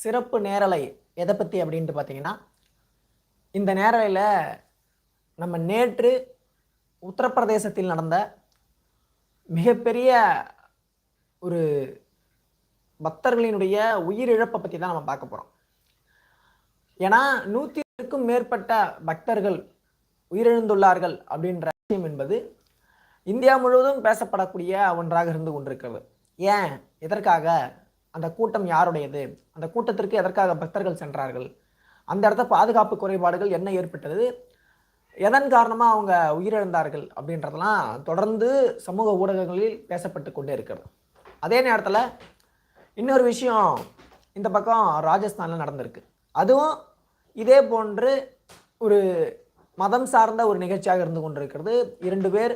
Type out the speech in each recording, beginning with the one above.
சிறப்பு நேரலை எதை பற்றி அப்படின்ட்டு பார்த்தீங்கன்னா இந்த நேரலையில் நம்ம நேற்று உத்தரப்பிரதேசத்தில் நடந்த மிகப்பெரிய ஒரு பக்தர்களினுடைய உயிரிழப்பை பற்றி தான் நம்ம பார்க்க போகிறோம் ஏன்னா நூற்றிற்கும் மேற்பட்ட பக்தர்கள் உயிரிழந்துள்ளார்கள் அப்படின்ற விஷயம் என்பது இந்தியா முழுவதும் பேசப்படக்கூடிய ஒன்றாக இருந்து கொண்டிருக்கிறது. ஏன்? எதற்காக? அந்த கூட்டம் யாருடையது? அந்த கூட்டத்திற்கு எதற்காக பக்தர்கள் சென்றார்கள்? அந்த இடத்த பாதுகாப்பு குறைபாடுகள் என்ன ஏற்பட்டது? எதன் காரணமாக அவங்க உயிரிழந்தார்கள் அப்படின்றதெல்லாம் தொடர்ந்து சமூக ஊடகங்களில் பேசப்பட்டு கொண்டே இருக்கிறது. அதே நேரத்தில் இன்னொரு விஷயம் இந்த பக்கம் ராஜஸ்தானில் நடந்திருக்கு. அதுவும் இதே போன்று ஒரு மதம் சார்ந்த ஒரு நிகழ்ச்சியாக இருந்து கொண்டிருக்கிறது. இரண்டு பேர்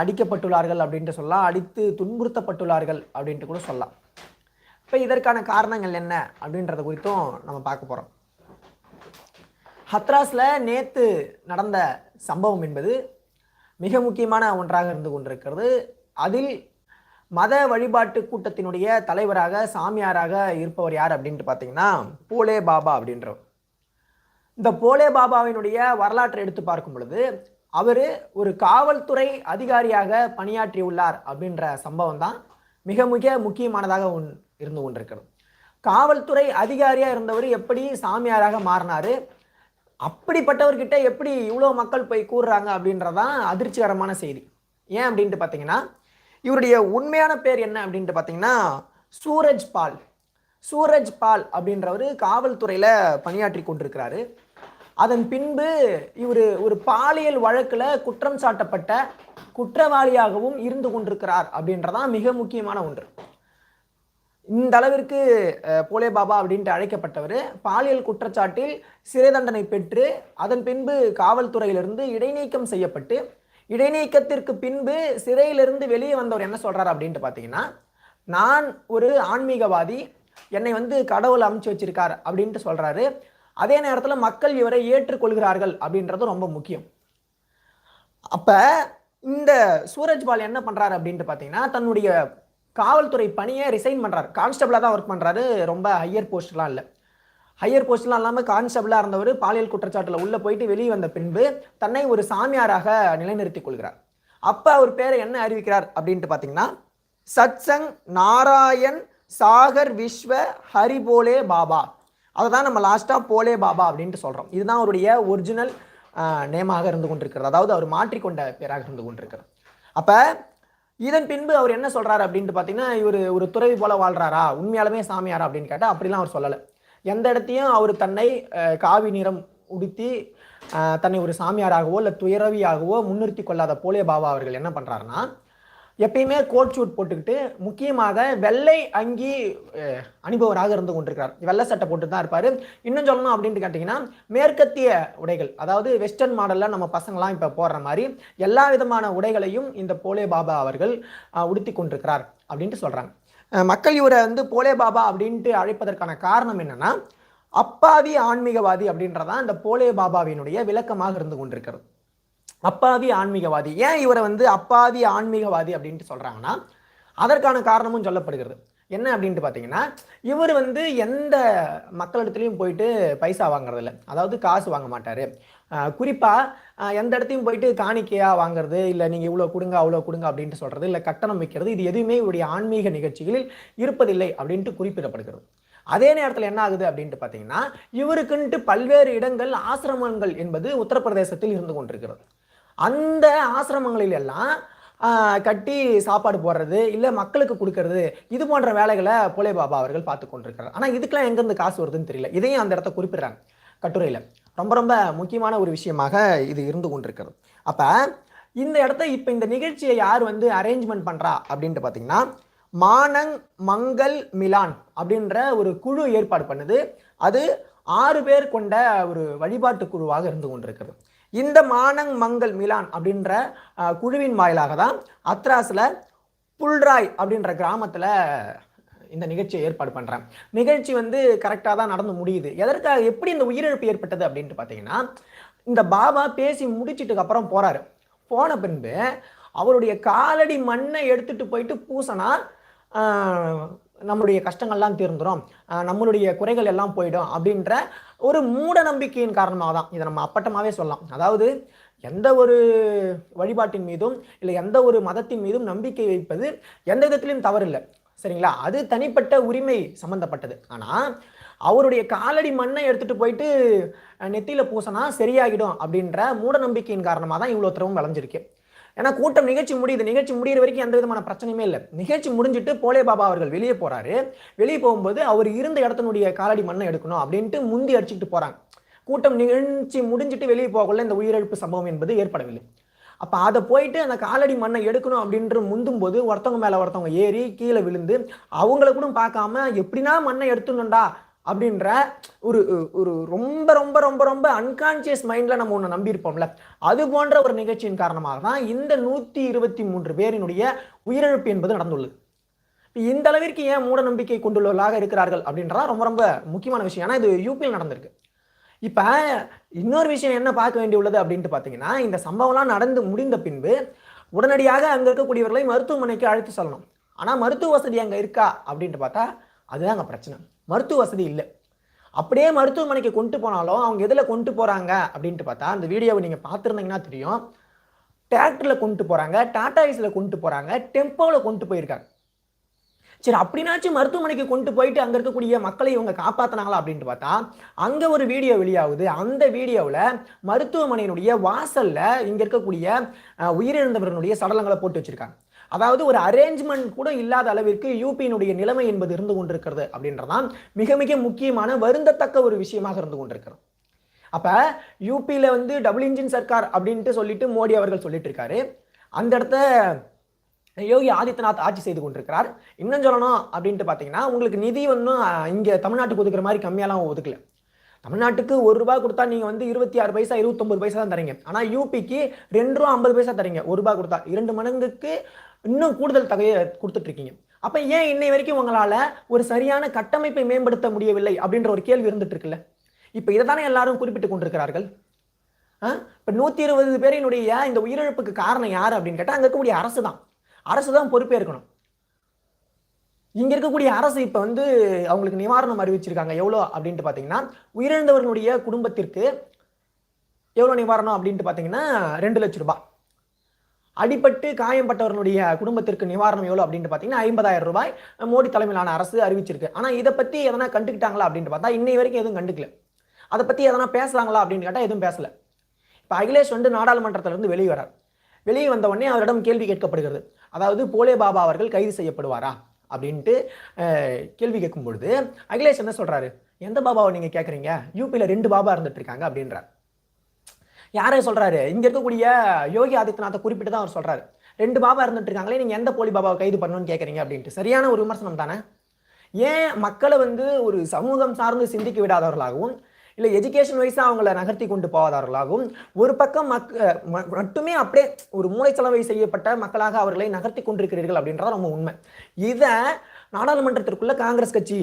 அடிக்கப்பட்டுள்ளார்கள் அப்படின்ட்டு சொல்லலாம். அடித்து துன்புறுத்தப்பட்டுள்ளார்கள் அப்படின்ட்டு கூட சொல்லலாம். இப்போ இதற்கான காரணங்கள் என்ன அப்படின்றத குறித்தும் நம்ம பார்க்க போகிறோம் ஹத்ராஸில் நேற்று நடந்த சம்பவம் என்பது மிக முக்கியமான ஒன்றாக இருந்து கொண்டிருக்கிறது. அதில் மத வழிபாட்டு கூட்டத்தினுடைய தலைவராக சாமியாராக இருப்பவர் யார் அப்படின்ட்டு பார்த்தீங்கன்னா போலே பாபா அப்படின்றவர். இந்த போலே பாபாவினுடைய வரலாற்றை எடுத்து பார்க்கும் பொழுது அவர் ஒரு காவல்துறை அதிகாரியாக பணியாற்றியுள்ளார் அப்படின்ற சம்பவம் தான் மிக மிக முக்கியமானதாக ஒன் இருந்து கொண்டிருக்கிறது காவல்துறை அதிகாரியாக இருந்தவர் எப்படி சாமியாராக மாறினார்? அப்படிப்பட்டவர்கிட்ட எப்படி இவ்வளோ மக்கள் போய் கூறுறாங்க அப்படின்றதான் அதிர்ச்சிகரமான செய்தி. ஏன் அப்படின்ட்டு பார்த்தீங்கன்னா இவருடைய உண்மையான பேர் என்ன அப்படின்ட்டு பார்த்தீங்கன்னா சூரஜ் பால். சூரஜ் பால் அப்படின்றவர் காவல்துறையில் பணியாற்றி கொண்டிருக்கிறாரு. அதன் பின்பு இவர் ஒரு பாலியல் வழக்கில் குற்றம் சாட்டப்பட்ட குற்றவாளியாகவும் இருந்து கொண்டிருக்கிறார் அப்படின்றதான் மிக முக்கியமான ஒன்று. இந்த அளவிற்கு போலே பாபா அப்படின்ட்டு அழைக்கப்பட்டவர். பாலியல் குற்றச்சாட்டில் சிறை தண்டனை பெற்று அதன் பின்பு காவல்துறையிலிருந்து இடைநீக்கம் செய்யப்பட்டு இடைநீக்கத்திற்கு பின்பு சிறையிலிருந்து வெளியே வந்தவர் என்ன சொல்கிறார் அப்படின்ட்டு பார்த்தீங்கன்னா நான் ஒரு ஆன்மீகவாதி என்னை வந்து கடவுள் அமைச்சு வச்சிருக்கார் அப்படின்ட்டு சொல்கிறாரு அதே நேரத்தில் மக்கள் இவரை ஏற்றுக்கொள்கிறார்கள் அப்படின்றது ரொம்ப முக்கியம். அப்போ இந்த சூரஜ்பால் என்ன பண்ணுறாரு அப்படின்ட்டு பார்த்தீங்கன்னா தன்னுடைய காவல்துறை பணியை ரிசைன் பண்ணுறாரு கான்ஸ்டபிளாக தான் ஒர்க் பண்ணுறாரு ரொம்ப ஹையர் போஸ்ட்லாம் இல்லை. ஹையர் போஸ்ட்லாம் இல்லாமல் கான்ஸ்டபிளாக இருந்தவர் பாலியல் குற்றச்சாட்டில் உள்ளே போயிட்டு வெளியே வந்த பின்பு தன்னை ஒரு சாமியாராக நிலைநிறுத்திக் கொள்கிறார். அப்போ அவர் பேரை என்ன அறிவிக்கிறார் அப்படின்ட்டு பார்த்தீங்கன்னா சத்சங் நாராயண் சாகர் விஸ்வ ஹரிபோலே பாபா. அதை தான் நம்ம லாஸ்ட்டாக போலே பாபா அப்படின்ட்டு சொல்கிறோம் இதுதான் அவருடைய ஒரிஜினல் நேமாக இருந்து கொண்டிருக்கிறது. அதாவது அவர் மாற்றிக்கொண்ட பேராக இருந்து கொண்டிருக்கிறது. அப்போ இதன் பின்பு அவர் என்ன சொல்றாரு அப்படின்ட்டு பார்த்தீங்கன்னா இவர் ஒரு துறவி போல வாழ்றாரா? உண்மையாலுமே சாமியாரா அப்படின்னு கேட்டால் அப்படிலாம் அவர் சொல்லலை. எந்த இடத்தையும் அவர் தன்னை காவி நிறம் உடுத்தி தன்னை ஒரு சாமியாராகவோ இல்லை துயரவியாகவோ முன்னிறுத்தி கொள்ளாத போலே பாபா அவர்கள் என்ன பண்ணுறாருன்னா எப்பயுமே கோட் ஷூட் போட்டுக்கிட்டு முக்கியமாக வெள்ளை அங்கி அனுபவராக இருந்து கொண்டிருக்கிறார். வெள்ளை சட்டை போட்டு தான் இருப்பார். இன்னும் சொல்லணும் அப்படின்ட்டு கேட்டிங்கன்னா மேற்கத்திய உடைகள் அதாவது வெஸ்டர்ன் மாடலில் நம்ம பசங்களாம் இப்போ போடுற மாதிரி எல்லா விதமான உடைகளையும் இந்த போலே பாபா அவர்கள் உடுத்தி கொண்டிருக்கிறார் அப்படின்ட்டு சொல்கிறாங்க மக்கள் இவரை வந்து போலே பாபா அப்படின்ட்டு அழைப்பதற்கான காரணம் என்னென்னா அப்பாவி ஆன்மீகவாதி அப்படின்றதான் இந்த போலே பாபாவினுடைய விளக்கமாக இருந்து கொண்டிருக்கிறது. அப்பாவி ஆன்மீகவாதி. ஏன் இவரை வந்து அப்பாவி ஆன்மீகவாதி அப்படின்ட்டு சொல்கிறாங்கன்னா அதற்கான காரணமும் சொல்லப்படுகிறது. என்ன அப்படின்ட்டு பார்த்தீங்கன்னா இவர் வந்து எந்த மக்களிடத்துலையும் போயிட்டு பைசா வாங்குறதில்ல. அதாவது காசு வாங்க மாட்டார். குறிப்பாக எந்த இடத்தையும் போயிட்டு காணிக்கையாக வாங்குறது இல்லை நீங்கள் இவ்வளோ கொடுங்க அவ்வளோ கொடுங்க அப்படின்ட்டு சொல்கிறது இல்லை கட்டணம் வைக்கிறது இது எதுவுமே இவருடைய ஆன்மீக நிகழ்ச்சிகளில் இருப்பதில்லை அப்படின்ட்டு குறிப்பிடப்படுகிறது. அதே நேரத்தில் என்ன ஆகுது அப்படின்ட்டு பார்த்தீங்கன்னா இவருக்குன்ட்டு பல்வேறு இடங்கள் ஆசிரமங்கள் என்பது உத்தரப்பிரதேசத்தில் இருந்து கொண்டிருக்கிறது. அந்த ஆசிரமங்களில் எல்லாம் கட்டி சாப்பாடு போடுறது இல்லை மக்களுக்கு கொடுக்கறது இது போன்ற வேலைகளை போலே பாபா அவர்கள் பார்த்து கொண்டிருக்கிறார். ஆனால் இதுக்கெல்லாம் எங்கேருந்து காசு வருதுன்னு தெரியல. இதையும் அந்த இடத்த குறிப்பிடுறாங்க கட்டுரையில். ரொம்ப ரொம்ப முக்கியமான ஒரு விஷயமாக இது இருந்து கொண்டிருக்கிறது. அப்போ இந்த இடத்த இப்போ இந்த நிகழ்ச்சியை யார் வந்து அரேஞ்ச்மெண்ட் பண்ணுறா அப்படின்ட்டு பார்த்தீங்கன்னா மானங் மங்கள் மிலான் அப்படின்ற ஒரு குழு ஏற்பாடு பண்ணுது. அது ஆறு பேர் கொண்ட ஒரு வழிபாட்டு குழுவாக இருந்து கொண்டிருக்கிறது. இந்த மானங் மங்கள் மிலான் அப்படின்ற குழுவின் வாயிலாக தான் அத்ராஸில் புல்ராய் அப்படின்ற கிராமத்தில் இந்த நிகழ்ச்சியை ஏற்பாடு பண்ணுறேன் நிகழ்ச்சி வந்து கரெக்டாக தான் நடந்து முடியுது. எதற்காக எப்படி இந்த உயிரிழப்பு ஏற்பட்டது அப்படின்ட்டு பார்த்தீங்கன்னா இந்த பாபா பேசி முடிச்சிட்டுக்கு அப்புறம் போகிறாரு போன பின்பு அவருடைய காலடி மண்ணை எடுத்துட்டு போயிட்டு பூசனா நம்மளுடைய கஷ்டங்கள்லாம் தீர்ந்துடும் நம்மளுடைய குறைகள் எல்லாம் போயிடும் அப்படின்ற ஒரு மூட நம்பிக்கையின் காரணமாக தான் இதை நம்ம அப்பட்டமாகவே சொல்லலாம். அதாவது எந்த ஒரு வழிபாட்டின் மீதும் இல்லை எந்த ஒரு மதத்தின் மீதும் நம்பிக்கை வைப்பது எந்த விதத்திலையும் தவறில்லை. சரிங்களா? அது தனிப்பட்ட உரிமை சம்பந்தப்பட்டது. ஆனால் அவருடைய காலடி மண்ணை எடுத்துட்டு போயிட்டு நெத்தியில் பூசினா சரியாகிடும் அப்படின்ற மூட நம்பிக்கையின் காரணமாக தான் இவ்வளோ திரவம் விளைஞ்சிருக்கு. ஏன்னா கூட்டம் நிகழ்ச்சி முடியுது. நிகழ்ச்சி முடியிற வரைக்கும் எந்த விதமான பிரச்சனையுமே இல்லை. நிகழ்ச்சி முடிஞ்சிட்டு போலே பாபா அவர்கள் வெளியே போறாரு. வெளியே போகும்போது அவர் இருந்த இடத்தினுடைய காலடி மண்ணை எடுக்கணும் அப்படின்ட்டு முந்தி அடிச்சுக்கிட்டு போறாங்க. கூட்டம் நிகழ்ச்சி முடிஞ்சிட்டு வெளியே போகக்குள்ள இந்த உயிரிழப்பு சம்பவம் என்பது ஏற்படவில்லை. அப்போ அதை போயிட்டு அந்த காலடி மண்ணை எடுக்கணும் அப்படின்ற முந்தும் போது ஒருத்தவங்க மேலே ஒருத்தவங்க ஏறி கீழே விழுந்து அவங்கள கூட பார்க்காம எப்படின்னா மண்ணை எடுத்துடணும்டா அப்படின்ற ஒரு ஒரு ரொம்ப ரொம்ப ரொம்ப ரொம்ப அன்கான்சியஸ் மைண்டில் நம்ம ஒன்று நம்பியிருப்போம்ல. அது போன்ற ஒரு நிகழ்ச்சியின் காரணமாக தான் இந்த நூற்றி இருபத்தி மூன்று பேரினுடைய உயிரிழப்பு என்பது நடந்துள்ளது. இந்த அளவிற்கு ஏன் மூட நம்பிக்கை கொண்டுள்ளவர்களாக இருக்கிறார்கள் அப்படின்றதா ரொம்ப ரொம்ப முக்கியமான விஷயம். ஏன்னா இது யூபியில் நடந்திருக்கு. இப்போ இன்னொரு விஷயம் என்ன பார்க்க வேண்டியுள்ளது அப்படின்ட்டு பார்த்தீங்கன்னா இந்த சம்பவம்லாம் நடந்து முடிந்த பின்பு உடனடியாக அங்கே இருக்கக்கூடியவர்களை மருத்துவமனைக்கு அழைத்து செல்லணும். ஆனால் மருத்துவ வசதி அங்கே இருக்கா அப்படின்ட்டு பார்த்தா அதுதான் அங்கே பிரச்சனை. மருத்துவ வசதி இல்லை. அப்படியே மருத்துவமனைக்கு கொண்டு போனாலும் அவங்க எதில் கொண்டு போகிறாங்க அப்படின்ட்டு பார்த்தா அந்த வீடியோவை நீங்கள் பார்த்துருந்தீங்கன்னா தெரியும். டிராக்டரில் கொண்டு போகிறாங்க டாடா ஐஸில் கொண்டு போகிறாங்க டெம்போவில் கொண்டு போயிருக்காங்க. சரி அப்படின்னாச்சும் மருத்துவமனைக்கு கொண்டு போயிட்டு அங்கே இருக்கக்கூடிய மக்களை இவங்க காப்பாற்றினாங்களா அப்படின்ட்டு பார்த்தா அங்கே ஒரு வீடியோ வெளியாகுது. அந்த வீடியோவில் மருத்துவமனையினுடைய வாசலில் இங்கே இருக்கக்கூடிய உயிரிழந்தவர்களுடைய சடலங்களை போட்டு வச்சுருக்காங்க. அதாவது ஒரு அரேஞ்ச்மெண்ட் கூட இல்லாத அளவிற்கு யூபியினுடைய நிலைமை என்பது இருந்து கொண்டிருக்கிறது அப்படின்றதான் மிக மிக முக்கியமான வருந்தத்தக்க ஒரு விஷயமாக இருந்து கொண்டிருக்கிறது. அப்ப யூபியில வந்து டபுள் இன்ஜின் சர்க்கார் அப்படின்ட்டு சொல்லிட்டு மோடி அவர்கள் சொல்லிட்டு இருக்காரு. அந்த இடத்த யோகி ஆதித்யநாத் ஆட்சி செய்து கொண்டிருக்கிறார். இன்னும் சொல்லணும் அப்படின்ட்டு பார்த்தீங்கன்னா உங்களுக்கு நிதி ஒன்றும் இங்கே தமிழ்நாட்டுக்கு ஒதுக்குற மாதிரி கம்மியாலாம் ஒதுக்கல. தமிழ்நாட்டுக்கு ஒரு ரூபாய் கொடுத்தா நீங்கள் வந்து இருபத்தி ஆறு பைசா இருபத்தொம்பது பைசா தான் தரீங்க. ஆனால் யூபிக்கு ரெண்டு ரூபா ஐம்பது பைசா தரீங்க. ஒரு ரூபாய் கொடுத்தா. இரண்டு மடங்குக்கு இன்னும் கூடுதல் தொகையை கொடுத்துட்டு இருக்கீங்க அப்போ ஏன் இன்னை வரைக்கும் உங்களால் ஒரு சரியான கட்டமைப்பை மேம்படுத்த முடியவில்லை அப்படின்ற ஒரு கேள்வி இருந்துட்டு இருக்குல்ல இப்போ இதை தானே எல்லாரும் குறிப்பிட்டு கொண்டிருக்கிறார்கள். இப்போ நூற்றி இருபது பேரினுடைய இந்த உயிரிழப்புக்கு காரணம் யார் அப்படின்னு கேட்டால் அங்கே இருக்கக்கூடிய அரசு தான். அரசு தான் பொறுப்பேற்கணும். இங்க இருக்கக்கூடிய அரசு இப்ப வந்து அவங்களுக்கு நிவாரணம் அறிவிச்சிருக்காங்க. எவ்வளோ அப்படின்ட்டு பார்த்தீங்கன்னா உயிரிழந்தவர்களுடைய குடும்பத்திற்கு எவ்வளோ நிவாரணம் அப்படின்ட்டு பார்த்தீங்கன்னா ரெண்டு லட்சம் ரூபாய். அடிபட்டு காயம்பட்டவர்களுடைய குடும்பத்திற்கு நிவாரணம் எவ்வளோ அப்படின்ட்டு பார்த்தீங்கன்னா ஐம்பதாயிரம் ரூபாய் மோடி தலைமையிலான அரசு அறிவிச்சிருக்கு. ஆனால் இதை பற்றி எதனா கண்டுக்கிட்டாங்களா அப்படின்ட்டு பார்த்தா இன்னை வரைக்கும் எதுவும் கண்டுக்கல. அதை பற்றி எதனா பேசுகிறாங்களா அப்படின்னு கேட்டால் எதுவும் பேசலை. இப்போ அகிலேஷ் வந்து நாடாளுமன்றத்திலிருந்து வெளியே வரார். வெளியே வந்த உடனே அவரிடம் கேள்வி கேட்கப்படுகிறது. அதாவது போலே பாபா அவர்கள் கைது செய்யப்படுவாரா அப்படின்ட்டு கேள்வி கேட்கும் பொழுது அகிலேஷ் என்ன சொல்கிறாரு எந்த பாபாவை நீங்கள் கேட்குறீங்க யூபியில் ரெண்டு பாபா இருந்துட்டு இருக்காங்க அப்படின்றார். யாரை சொல்றாரு? இங்க இருக்கக்கூடிய யோகி ஆதித்யநாத்தை குறிப்பிட்டு தான் அவர் சொல்றாரு. ரெண்டு பாபா இருந்துட்டு இருக்காங்களே நீங்க எந்த போலி பாபாவை கைது பண்ணணும்னு கேட்குறீங்க அப்படின்ட்டு. சரியான ஒரு விமர்சனம் தானே? ஏன் மக்களை வந்து ஒரு சமூகம் சார்ந்து சிந்திக்க விடாதவர்களாகவும் இல்லை எஜுகேஷன் வைஸாக அவங்கள நகர்த்தி கொண்டு போகாதவர்களாகவும் ஒரு பக்கம் மக் ம- மட்டுமே அப்படியே ஒரு மூளைச்சலவை செய்யப்பட்ட மக்களாக அவர்களை நகர்த்தி கொண்டிருக்கிறீர்கள் அப்படின்றது ரொம்ப உண்மை. இதை நாடாளுமன்றத்திற்குள்ள காங்கிரஸ் கட்சி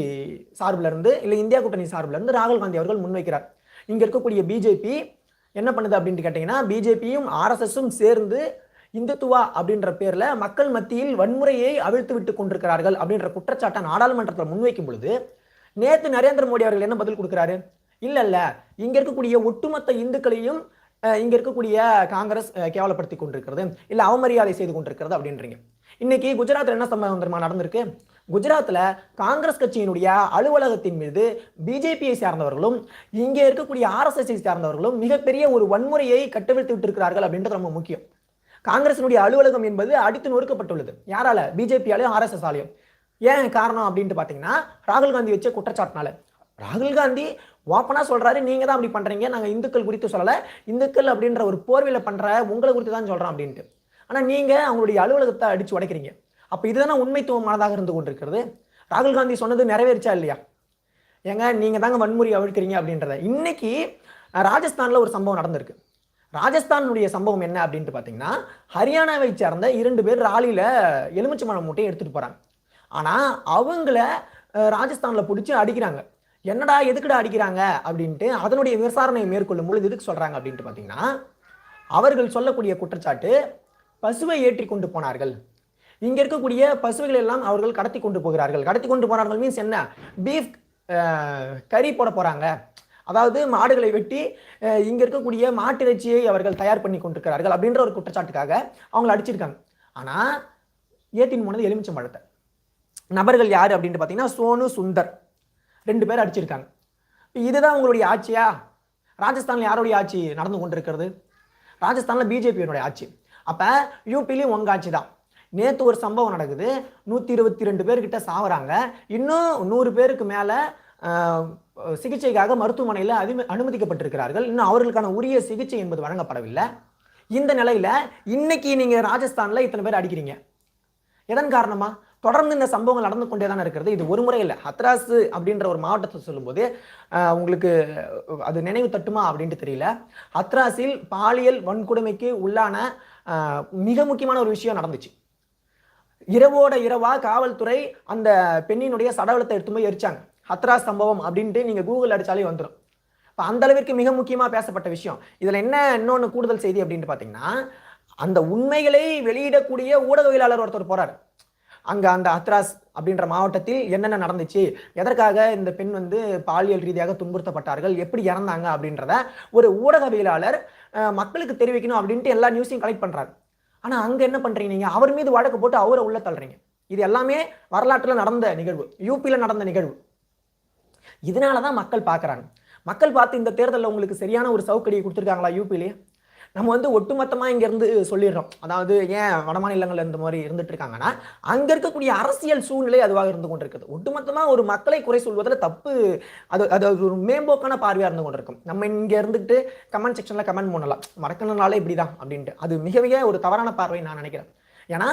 சார்பில் இருந்து இல்லை இந்தியா கூட்டணி சார்பில் இருந்து ராகுல் காந்தி அவர்கள் முன்வைக்கிறார். இங்கே இருக்கக்கூடிய பிஜேபி என்ன பண்ணுது அப்படின்ட்டு கேட்டிங்கன்னா பிஜேபியும் ஆர்எஸ்எஸும் சேர்ந்து இந்துத்துவா அப்படின்ற பேரில் மக்கள் மத்தியில் வன்முறையை அவிழ்த்து விட்டு கொண்டிருக்கிறார்கள் அப்படின்ற குற்றச்சாட்டை நாடாளுமன்றத்தில் முன்வைக்கும் பொழுது நேற்று நரேந்திர மோடி அவர்கள் என்ன பதில் கொடுக்குறாரு? இல்லை இல்லை. இங்கே இருக்கக்கூடிய ஒட்டுமொத்த இந்துக்களையும் இங்கே இருக்கக்கூடிய காங்கிரஸ் கேவலப்படுத்தி கொண்டிருக்கிறது. இல்லை அவமரியாதை செய்து கொண்டிருக்கிறது அப்படின்றீங்க. இன்னைக்கு குஜராத்தில் என்ன சம்பவம் தெரியுமா நடந்திருக்கு? குஜராத்தில் காங்கிரஸ் கட்சியினுடைய அலுவலகத்தின் மீது பிஜேபியை சார்ந்தவர்களும் இங்கே இருக்கக்கூடிய ஆர்எஸ்எஸ்ஐ சார்ந்தவர்களும் மிகப்பெரிய ஒரு வன்முறையை கட்டவிழ்த்து விட்டிருக்கிறார்கள் அப்படின்றது ரொம்ப முக்கியம். காங்கிரசினுடைய அலுவலகம் என்பது அடித்து நொறுக்கப்பட்டுள்ளது. யாரால? பிஜேபியாலையும் ஆர்எஸ்எஸ் ஆலையும் ஏன் காரணம் அப்படின்ட்டு பார்த்தீங்கன்னா ராகுல் காந்தி வச்ச குற்றச்சாட்டினால. ராகுல் காந்தி ஓப்பனாக சொல்கிறாரு நீங்கள் தான் அப்படி பண்ணுறீங்க நாங்கள் இந்துக்கள் குறித்து சொல்லலை. இந்துக்கள் அப்படின்ற ஒரு போர்வையில பண்ணுற உங்களை குறித்து தான் சொல்கிறோம் அப்படின்ட்டு. ஆனால் நீங்கள் அவங்களுடைய அலுவலகத்தை அடித்து உடைக்கிறீங்க. அப்ப இதுதானே உண்மைத்துவமானதாக இருந்து கொண்டிருக்கிறது? ராகுல் காந்தி சொன்னது நிறைவேறிச்சா இல்லையா? ஏங்க நீங்க தாங்க வன்முறை அவிழ்க்கிறீங்க அப்படின்றத. இன்னைக்கு ராஜஸ்தானில் ராஜஸ்தான்ல ஒரு சம்பவம் நடந்திருக்கு. ராஜஸ்தானுடைய சம்பவம் என்ன அப்படின்ட்டு பார்த்தீங்கன்னா ஹரியானாவை சேர்ந்த இரண்டு பேர் ராலியில மழை மூட்டையை எடுத்துட்டு போறாங்க. ஆனா அவங்கள ராஜஸ்தானில் ராஜஸ்தான்ல பிடிச்சி அடிக்கிறாங்க. என்னடா எதுக்குடா அடிக்கிறாங்க அப்படின்ட்டு அதனுடைய விசாரணையை மேற்கொள்ளும் பொழுது எதுக்கு சொல்றாங்க அப்படின்ட்டு பார்த்தீங்கன்னா அவர்கள் சொல்லக்கூடிய குற்றச்சாட்டு பசுவை ஏற்றி கொண்டு போனார்கள். இங்க இருக்கக்கூடிய பசுகளை எல்லாம் அவர்கள் கடத்தி கொண்டு போகிறார்கள். கடத்தி கொண்டு போறார்கள் மீன்ஸ் என்ன? பீஃப் கறி போட போறாங்க. அதாவது மாடுகளை வெட்டி இங்கே இங்க இருக்கக்கூடிய மாட்டிறைச்சியை அவர்கள் தயார் பண்ணி கொண்டிருக்கிறார்கள் அப்படின்ற ஒரு குற்றச்சாட்டுக்காக அவங்களை அடிச்சிருக்காங்க. ஆனா ஏத்தின் போனது எலுமிச்சம்பழத்தை நபர்கள் யார் அப்படின்ட்டு பார்த்தீங்கன்னா சோனு சுந்தர். ரெண்டு பேர் அடிச்சிருக்காங்க. இதுதான் உங்களுடைய ஆட்சியா? ராஜஸ்தான்ல யாருடைய ஆட்சி நடந்து கொண்டிருக்கிறது? ராஜஸ்தான்ல பிஜேபியினுடைய ஆட்சி. அப்ப யூபிலையும் உங்க ஆட்சி தான். நேத்து ஒரு சம்பவம் நடக்குது. நூத்தி இருபத்தி ரெண்டு பேர்கிட்ட சாவறாங்க. இன்னும் நூறு பேருக்கு மேல சிகிச்சைக்காக மருத்துவமனையில் அதிம அனுமதிக்கப்பட்டிருக்கிறார்கள். இன்னும் அவர்களுக்கான உரிய சிகிச்சை என்பது வழங்கப்படவில்லை. இந்த நிலையில இன்னைக்கு நீங்க ராஜஸ்தான்ல இத்தனை பேர் அடிக்கிறீங்க. எதன் காரணமா? தொடர்ந்து இந்த சம்பவங்கள் நடந்து கொண்டே தான் இருக்கிறது. இது ஒரு முறை இல்லை. ஹத்ராஸ் அப்படின்ற ஒரு மாவட்டத்தை சொல்லும்போது உங்களுக்கு அது நினைவு தட்டுமா அப்படின்ட்டு தெரியல. ஹத்ராஸில் பாலியல் வன்கொடுமைக்கு உள்ளான மிக முக்கியமான ஒரு விஷயம் நடந்துச்சு. இரவோட இரவா காவல்துறை அந்த பெண்ணினுடைய சடலத்தை எடுத்து போய் எரிச்சாங்க. ஹத்ராஸ் சம்பவம் அப்படின்ட்டு நீங்க கூகுள் அடிச்சாலே வந்துடும் இப்போ அந்த அளவிற்கு மிக முக்கியமாக பேசப்பட்ட விஷயம். இதில் என்ன இன்னொன்று கூடுதல் செய்தி அப்படின்ட்டு பார்த்தீங்கன்னா அந்த உண்மைகளை வெளியிடக்கூடிய ஊடகவியலாளர் ஒருத்தர் போறாரு. அங்கே அந்த ஹத்ராஸ் அப்படின்ற மாவட்டத்தில் என்னென்ன நடந்துச்சு எதற்காக இந்த பெண் வந்து பாலியல் ரீதியாக துன்புறுத்தப்பட்டார்கள் எப்படி இறந்தாங்க அப்படின்றத ஒரு ஊடகவியலாளர் மக்களுக்கு தெரிவிக்கணும் அப்படின்ட்டு எல்லா நியூஸையும் கலெக்ட் பண்ணுறாரு ஆனா அங்க என்ன பண்றீங்க நீங்க? அவர் மீது வழக்கு போட்டு அவரை உள்ள தள்ளுறீங்க. இது எல்லாமே வரலாற்றுல நடந்த நிகழ்வு. யூபியில் நடந்த நிகழ்வு. இதனால தான் மக்கள் பார்க்குறாங்க. மக்கள் பார்த்து இந்த தேர்தலில் உங்களுக்கு சரியான ஒரு சவுக்கடியை கொடுத்துருக்காங்களா யூபிலேயே? நம்ம வந்து ஒட்டுமொத்தமாக இங்கேருந்து சொல்லிடுறோம். அதாவது ஏன் வடமாநிலங்கள்ல இந்த மாதிரி இருந்துட்டு இருக்காங்கன்னா அங்கே இருக்கக்கூடிய அரசியல் சூழ்நிலை அதுவாக இருந்து கொண்டிருக்குது. ஒட்டுமொத்தமாக ஒரு மக்களை குறை சொல்வதில் தப்பு அது அது ஒரு மேம்போக்கான பார்வையாக இருந்து கொண்டிருக்கும். நம்ம இங்கே இருந்துட்டு கமெண்ட் செக்ஷனில் கமெண்ட் பண்ணலாம். மறக்கணும்னாலே இப்படி தான் அப்படின்ட்டு. அது மிக மிக ஒரு தவறான பார்வை நான் நினைக்கிறேன். ஏன்னா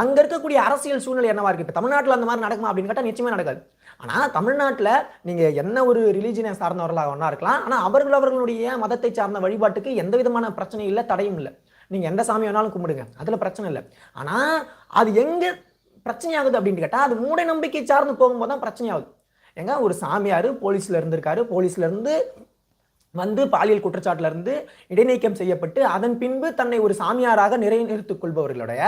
அங்கே இருக்கக்கூடிய அரசியல் சூழ்நிலை என்னவா இருக்கு? இப்போ தமிழ்நாட்டில் அந்த மாதிரி நடக்குமா அப்படின்னு கேட்டால் நிச்சயமே நடக்காது. ஆனால் தமிழ்நாட்டில் நீங்கள் என்ன ஒரு ரிலீஜியனை சார்ந்தவர்களாக ஒன்றா இருக்கலாம். ஆனால் அவர்கள் அவர்களுடைய மதத்தை சார்ந்த வழிபாட்டுக்கு எந்த விதமான பிரச்சனையும் இல்லை தடையும் இல்லை. நீங்கள் எந்த சாமி வேணாலும் கும்பிடுங்க. அதில் பிரச்சனை இல்லை. ஆனால் அது எங்கே பிரச்சனையாகுது அப்படின்னு கேட்டால் அது மூட நம்பிக்கை சார்ந்து போகும்போது தான் பிரச்சனையாகுது. ஏங்க ஒரு சாமியார் போலீஸில் இருந்திருக்காரு. போலீஸ்ல இருந்து வந்து பாலியல் குற்றச்சாட்டுல இருந்து இடைநீக்கம் செய்யப்பட்டு அதன் பின்பு தன்னை ஒரு சாமியாராக நிறைநிறுத்திக் கொள்பவர்களுடைய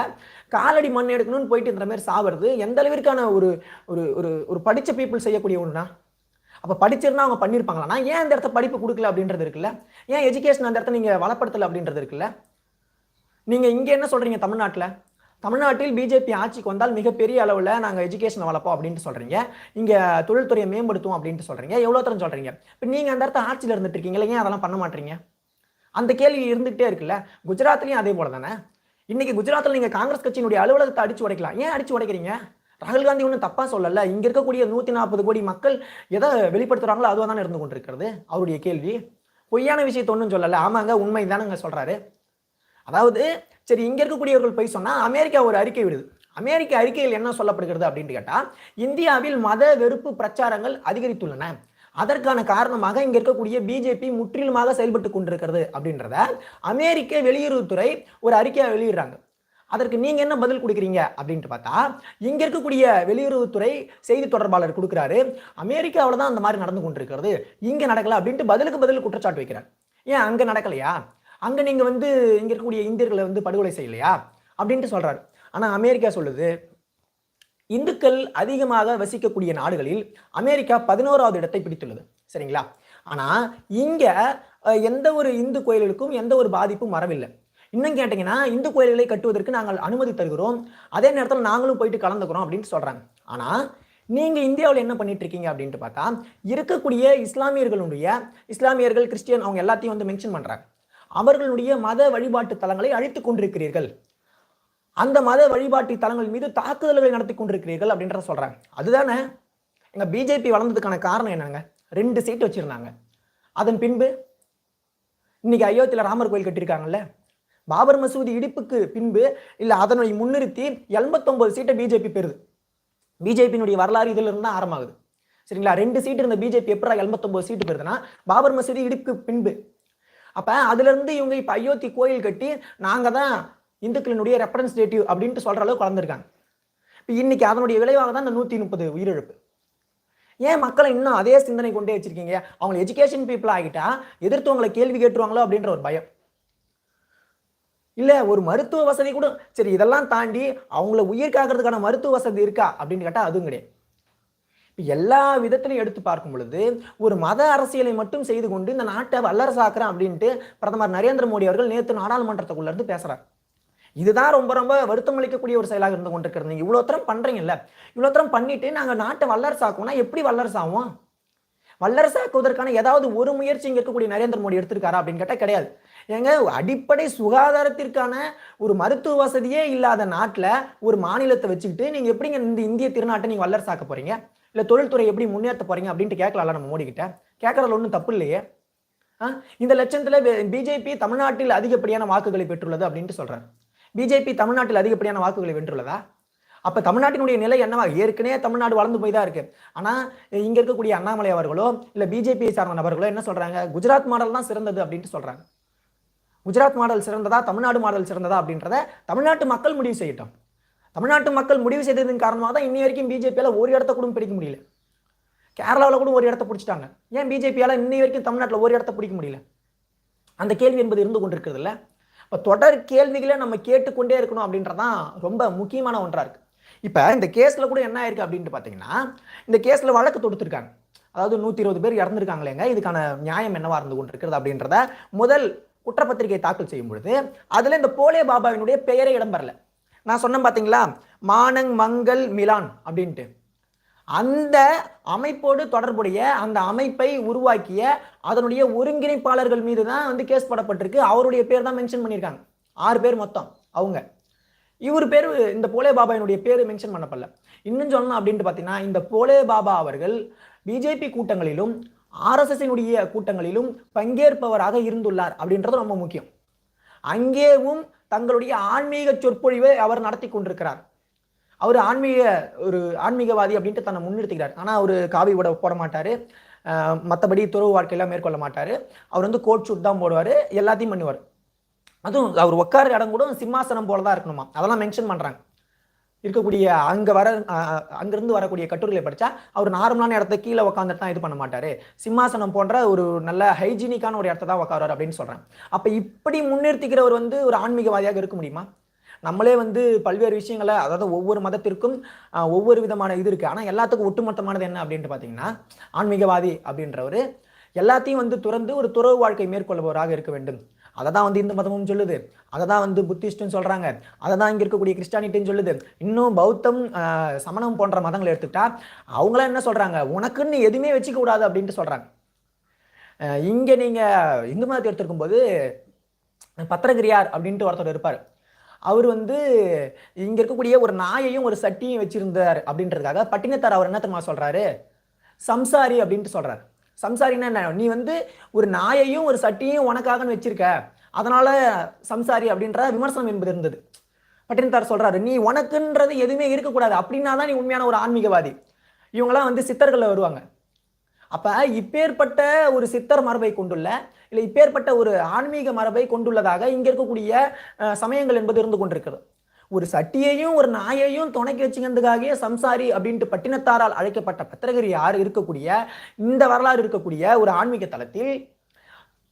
காலடி மண் எடுக்கணும்னு போயிட்டு இந்த மாதிரி சாவது எந்த அளவிற்கான ஒரு ஒரு ஒரு ஒரு படித்த பீப்புள் செய்யக்கூடிய ஒன்றுனா அப்போ படிச்சிருந்தா அவங்க பண்ணியிருப்பாங்களான்னா ஏன் அந்த இடத்த படிப்பு கொடுக்கல அப்படின்றது இருக்குல்ல? ஏன் எஜுகேஷன் அந்த இடத்த நீங்கள் வளப்படுத்தலை அப்படின்றது இருக்குல்ல? நீங்கள் இங்கே என்ன சொல்கிறீங்க தமிழ்நாட்டில்? தமிழ்நாட்டில் பிஜேபி ஆட்சிக்கு வந்தால் மிகப்பெரிய அளவில் நாங்கள் எஜுகேஷனை வளர்ப்போம் அப்படின்ட்டு சொல்கிறீங்க இங்கே தொழில்துறையை மேம்படுத்துவோம் அப்படின்ட்டு சொல்கிறீங்க எவ்வளோ தரம் சொல்கிறீங்க இப்போ நீங்கள் அந்த இடத்த ஆட்சியில் இருந்துட்டு இருக்கீங்களே? ஏன் அதெல்லாம் பண்ண மாட்டீங்க? அந்த கேள்வி இருந்துகிட்டே இருக்குல்ல? குஜராத்லேயும் அதே போல தானே இன்னைக்கு குஜராத்தில் நீங்கள் காங்கிரஸ் கட்சியினுடைய அலுவலகத்தை அடிச்சு உடைக்கலாம். ஏன் அடிச்சு உடைக்கிறீங்க? ராகுல் காந்தி ஒன்றும் தப்பாக சொல்லல. இங்கே இருக்கக்கூடிய நூற்றி நாற்பது கோடி மக்கள் எதை வெளிப்படுத்துகிறாங்களோ அதுவாக தானே இருந்து கொண்டிருக்கிறது? அவருடைய கேள்வி. பொய்யான விஷயத்தை ஒன்றும் சொல்லலை. ஆமாங்க உண்மை தானங்க சொல்கிறாரு அதாவது சரி இங்கே இருக்கக்கூடியவர்கள் போய் சொன்னால் அமெரிக்கா ஒரு அறிக்கை விடுது. அமெரிக்க அறிக்கையில் என்ன சொல்லப்படுகிறது அப்படின்னு கேட்டால் இந்தியாவில் மத வெறுப்பு பிரச்சாரங்கள் அதிகரித்துள்ளன. அதற்கான காரணமாக இங்க இருக்கக்கூடிய பிஜேபி முற்றிலுமாக செயல்பட்டு கொண்டிருக்கிறது அப்படின்றத அமெரிக்க வெளியுறவுத்துறை ஒரு அறிக்கையை வெளியிடுறாங்க. அதற்கு நீங்க என்ன பதில் கொடுக்குறீங்க அப்படின்ட்டு பார்த்தா இங்க இருக்கக்கூடிய வெளியுறவுத்துறை செய்தி தொடர்பாளர் கொடுக்குறாரு அமெரிக்காவில் தான் அந்த மாதிரி நடந்து கொண்டிருக்கிறது. இங்க நடக்கல அப்படின்ட்டு பதிலுக்கு பதில் குற்றச்சாட்டு வைக்கிறார். ஏன் அங்க நடக்கலையா? அங்க நீங்க வந்து இங்க இருக்கக்கூடிய இந்தியர்களை வந்து படுகொலை செய்யலையா? அப்படின்ட்டு சொல்றாரு. ஆனா அமெரிக்கா சொல்லுது இந்துக்கள் அதிகமாக வசிக்கக்கூடிய நாடுகளில் அமெரிக்கா பதினோராவது இடத்தை பிடித்துள்ளது. சரிங்களா? ஆனால் இங்கே எந்த ஒரு இந்து கோயில்களுக்கும் எந்த ஒரு பாதிப்பும் வரவில்லை. இன்னும் கேட்டிங்கன்னா இந்து கோயில்களை கட்டுவதற்கு நாங்கள் அனுமதி தருகிறோம். அதே நேரத்தில் நாங்களும் போயிட்டு கலந்துக்கிறோம் அப்படின்னு சொல்கிறாங்க ஆனால் நீங்கள் இந்தியாவில் என்ன பண்ணிட்டு இருக்கீங்க அப்படின்ட்டு பார்த்தா இருக்கக்கூடிய இஸ்லாமியர்களுடைய இஸ்லாமியர்கள் கிறிஸ்டியன் அவங்க எல்லாத்தையும் வந்து மென்ஷன் பண்ணுறாங்க அவர்களுடைய மத வழிபாட்டு தலங்களை அழித்துக் கொண்டிருக்கிறீர்கள். அந்த மத வழிபாட்டு தலங்கள் மீது தாக்குதல்களை நடத்தி கொண்டிருக்கிறீர்கள் அப்படின்றத சொல்றாங்க. அதுதானே? எங்க பிஜேபி வளர்ந்ததுக்கான காரணம் என்னங்க? ரெண்டு சீட் வச்சிருந்தாங்க. அதன் பின்பு இன்னைக்கு அயோத்தியில ராமர் கோயில் கட்டியிருக்காங்கல்ல? பாபர் மசூதி இடிப்புக்கு பின்பு இல்ல அதனை முன்னிறுத்தி எண்பத்தொன்பது சீட்டை பிஜேபி பெறுது. பிஜேபியினுடைய வரலாறு இதுலேருந்து தான் ஆரம்பமாகுது. சரிங்களா? ரெண்டு சீட் இருந்த பிஜேபி எப்படா எண்பத்தொன்பது சீட்டு பெறுதுன்னா பாபர் மசூதி இடிப்புக்கு பின்பு. அப்ப அதுல இருந்து இவங்க இப்ப அயோத்தி கோயில் கட்டி நாங்க தான் இந்துக்களினுடைய ரெப்ரன்ஸ்டேட்டிவ் அப்படின்ட்டு சொல்கிற அளவுக்கு வளர்ந்துருக்காங்க. இப்போ இன்னைக்கு அதனுடைய விளைவாக தான் இந்த நூற்றி முப்பது உயிரிழப்பு. ஏன் மக்களை இன்னும் அதே சிந்தனை கொண்டே வச்சிருக்கீங்க? அவங்க எஜுகேஷன் பீப்புள் ஆகிட்டா எதிர்த்தவங்களை கேள்வி கேட்டுருவாங்களோ அப்படின்ற ஒரு பயம். இல்லை ஒரு மருத்துவ வசதி கூட சரி இதெல்லாம் தாண்டி அவங்கள உயிர் காக்கிறதுக்கான மருத்துவ வசதி இருக்கா அப்படின்னு கேட்டால் அதுவும் கிடையாது. எல்லா விதத்திலையும் எடுத்து பார்க்கும் பொழுது ஒரு மத அரசியலை மட்டும் செய்து கொண்டு இந்த நாட்டை வல்லரசாக்குறேன் அப்படின்ட்டு பிரதமர் நரேந்திர மோடி அவர்கள் நேற்று நாடாளுமன்றத்துக்குள்ளேருந்து இருந்து இதுதான் ரொம்ப ரொம்ப வருத்தம் அளிக்கக்கூடிய ஒரு செயலாக இருந்து கொண்டிருக்கிறது. நீங்க இவ்வளோ தரம் பண்றீங்கல்ல. இவ்வளோ தரம் பண்ணிட்டு நாங்கள் நாட்டை வல்லரசாக்குவோம்னா எப்படி வல்லரசாகும் வல்லரசாக்குவதற்கான ஏதாவது ஒரு முயற்சி இங்க இருக்கக்கூடிய நரேந்திர மோடி எடுத்திருக்காரா அப்படின்னு கேட்டால் கிடையாது. ஏங்க அடிப்படை சுகாதாரத்திற்கான ஒரு மருத்துவ வசதியே இல்லாத நாட்டில் ஒரு மாநிலத்தை வச்சுக்கிட்டு நீங்க எப்படிங்க இந்த இந்திய திருநாட்டை நீங்க வல்லரசாக்க போறீங்க? இல்லை தொழில்துறை எப்படி முன்னேற்ற போறீங்க அப்படின்ட்டு கேட்கலாம்ல நம்ம மோடி கிட்ட கேட்கறதுல ஒன்றும் தப்பு இல்லையே. ஆ? இந்த லட்சத்தில் பிஜேபி தமிழ்நாட்டில் அதிகப்படியான வாக்குகளை பெற்றுள்ளது அப்படின்ட்டு சொல்றாரு. பிஜேபி தமிழ்நாட்டில் அதிகப்படியான வாக்குகளை வென்றுள்ளதா? அப்ப தமிழ்நாட்டினுடைய நிலை என்னவா? ஏற்கனவே தமிழ்நாடு வளர்ந்து போய் தான் இருக்கு. ஆனா இங்க இருக்கக்கூடிய அண்ணாமலை அவர்களோ இல்ல பிஜேபியை சார்ந்த நபர்களோ என்ன சொல்றாங்க? குஜராத் மாடல் தான் சிறந்தது அப்படின்ட்டு சொல்றாங்க. குஜராத் மாடல் சிறந்ததா? தமிழ்நாடு மாடல் சிறந்ததா அப்படின்றத தமிழ்நாட்டு மக்கள் முடிவு செய்யட்டும். தமிழ்நாட்டு மக்கள் முடிவு செய்ததன் காரணமாக தான் இன்னி வரைக்கும் பிஜேபியால ஒரு இடத்த கூட பிடிக்க முடியல. கேரளாவில் கூட ஒரு இடத்த பிடிச்சிட்டாங்க. ஏன் பிஜேபியால இன்னி வரைக்கும் தமிழ்நாட்டில் ஒரு இடத்த பிடிக்க முடியல? அந்த கேள்வி என்பது இருந்து கொண்டிருக்கிறது தொடர் கேள்விகளை நம்ம கேட்டுக்கொண்டே இருக்கணும் அப்படின்றதான் ரொம்ப முக்கியமான ஒன்றாக இருக்குது இப்போ இந்த கேஸில் கூட என்ன ஆயிருக்கு அப்படின்ட்டு பார்த்தீங்கன்னா இந்த கேஸில் வழக்கு தொடுத்துருக்காங்க. அதாவது நூற்றி இருபது பேர் இறந்துருக்காங்களேங்க இதுக்கான நியாயம் என்னவாக இருந்து கொண்டிருக்கிறது அப்படின்றத முதல் குற்றப்பத்திரிகை தாக்கல் செய்யும் பொழுது அதில் இந்த போலே பாபாவினுடைய பெயரே இடம்பெறல. நான் சொன்னேன் பார்த்தீங்களா மானங் மங்கள் மிலான் அப்படின்ட்டு. அந்த அமைப்போடு தொடர்புடைய அந்த அமைப்பை உருவாக்கிய அதனுடைய ஒருங்கிணைப்பாளர்கள் மீது தான் வந்து கேஸ் போடப்பட்டிருக்கு. அவருடைய பேர் தான் மென்ஷன் பண்ணியிருக்காங்க. ஆறு பேர் மொத்தம் அவங்க. இவர் பேர் இந்த போலே பாபாவினுடைய பேர் மென்ஷன் பண்ணப்படல. இன்னும் சொல்லணும் அப்படின்ட்டு பார்த்தீங்கன்னா இந்த போலே பாபா அவர்கள் பிஜேபி கூட்டங்களிலும் ஆர்எஸ்எஸ்னுடைய கூட்டங்களிலும் பங்கேற்பவராக இருந்துள்ளார் அப்படின்றது ரொம்ப முக்கியம். அங்கேவும் தங்களுடைய ஆன்மீக சொற்பொழிவை அவர் நடத்தி கொண்டிருக்கிறார். அவர் ஆன்மீக ஒரு ஆன்மீகவாதி அப்படின்ட்டு தன்னை முன்னிறுத்திக்கிறார். ஆனால் அவர் காவி உட போட மாட்டார். மற்றபடி துறவு வாழ்க்கையெல்லாம் மேற்கொள்ள மாட்டார். அவர் வந்து கோட் ஷூட் தான் போடுவார். எல்லாத்தையும் பண்ணுவார். அதுவும் அவர் உட்கார இடம் கூட சிம்மாசனம் போல தான் இருக்கணுமா? அதெல்லாம் மென்ஷன் பண்ணுறாங்க இருக்கக்கூடிய அங்கே வர அங்கேருந்து அங்கிருந்து வரக்கூடிய கட்டுரைகளை படித்தா அவர் நார்மலான இடத்த கீழே உட்காந்துட்டு தான் இது பண்ண மாட்டார். சிம்மாசனம் போன்ற ஒரு நல்ல ஹைஜீனிக்கான ஒரு இடத்த தான் உட்காருவார் அப்படின்னு சொல்கிறேன் அப்போ இப்படி முன்னிறுத்திக்கிறவர் வந்து ஒரு ஆன்மீகவாதியாக இருக்க முடியுமா? நம்மளே வந்து பல்வேறு விஷயங்களை அதாவது ஒவ்வொரு மதத்திற்கும் ஒவ்வொரு விதமான இது இருக்குது ஆனால் எல்லாத்துக்கும் ஒட்டுமொத்தமானது என்ன அப்படின்ட்டு பார்த்தீங்கன்னா ஆன்மீகவாதி அப்படின்றவர் எல்லாத்தையும் வந்து துறந்து ஒரு துறவு வாழ்க்கை மேற்கொள்பவராக இருக்க வேண்டும். அதை தான் வந்து இந்து மதமும் சொல்லுது. அதை தான் வந்து புத்திஸ்ட்டும் சொல்கிறாங்க அதை தான் இங்கே இருக்கக்கூடிய கிறிஸ்டானிட்டின்னு சொல்லுது. இன்னும் பௌத்தம் சமணம் போன்ற மதங்களை எடுத்துக்கிட்டா அவங்களாம் என்ன சொல்கிறாங்க உனக்குன்னு எதுவுமே வச்சுக்க கூடாது அப்படின்ட்டு சொல்கிறாங்க இங்கே நீங்கள் இந்து மதத்தை எடுத்துருக்கும் போது பத்திரகிரியார் அப்படின்ட்டு ஒருத்தர் இருப்பார். அவர் வந்து இங்க இருக்கக்கூடிய ஒரு நாயையும் ஒரு சட்டியும் வச்சிருந்தார் அப்படின்றதுக்காக பட்டினத்தார் அவர் என்ன தெரியுமா சொல்றாரு? சம்சாரி அப்படின்ட்டு சொல்றாரு. சம்சாரின்னா என்ன? நீ வந்து ஒரு நாயையும் ஒரு சட்டியும் உனக்காகன்னு வச்சிருக்க. அதனால சம்சாரி அப்படின்ற விமர்சனம் என்பது இருந்தது. பட்டினத்தார் சொல்றாரு நீ உனக்குன்றது எதுவுமே இருக்கக்கூடாது. அப்படின்னா தான் நீ உண்மையான ஒரு ஆன்மீகவாதி. இவங்கெல்லாம் வந்து சித்தர்களில் வருவாங்க. அப்ப இப்பேற்பட்ட ஒரு சித்தர் மரபை கொண்டுள்ள இல்லை இப்பேற்பட்ட ஒரு ஆன்மீக மரபை கொண்டுள்ளதாக இங்கே இருக்கக்கூடிய சமயங்கள் என்பது இருந்து கொண்டிருக்கிறது. ஒரு சட்டியையும் ஒரு நாயையும் துணைக்கி வச்சுங்கிறதுக்காகவே சம்சாரி அப்படின்ட்டு பட்டினத்தாரால் அழைக்கப்பட்ட பத்திரகிரியார் இருக்கக்கூடிய இந்த வரலாறு இருக்கக்கூடிய ஒரு ஆன்மீக தளத்தில்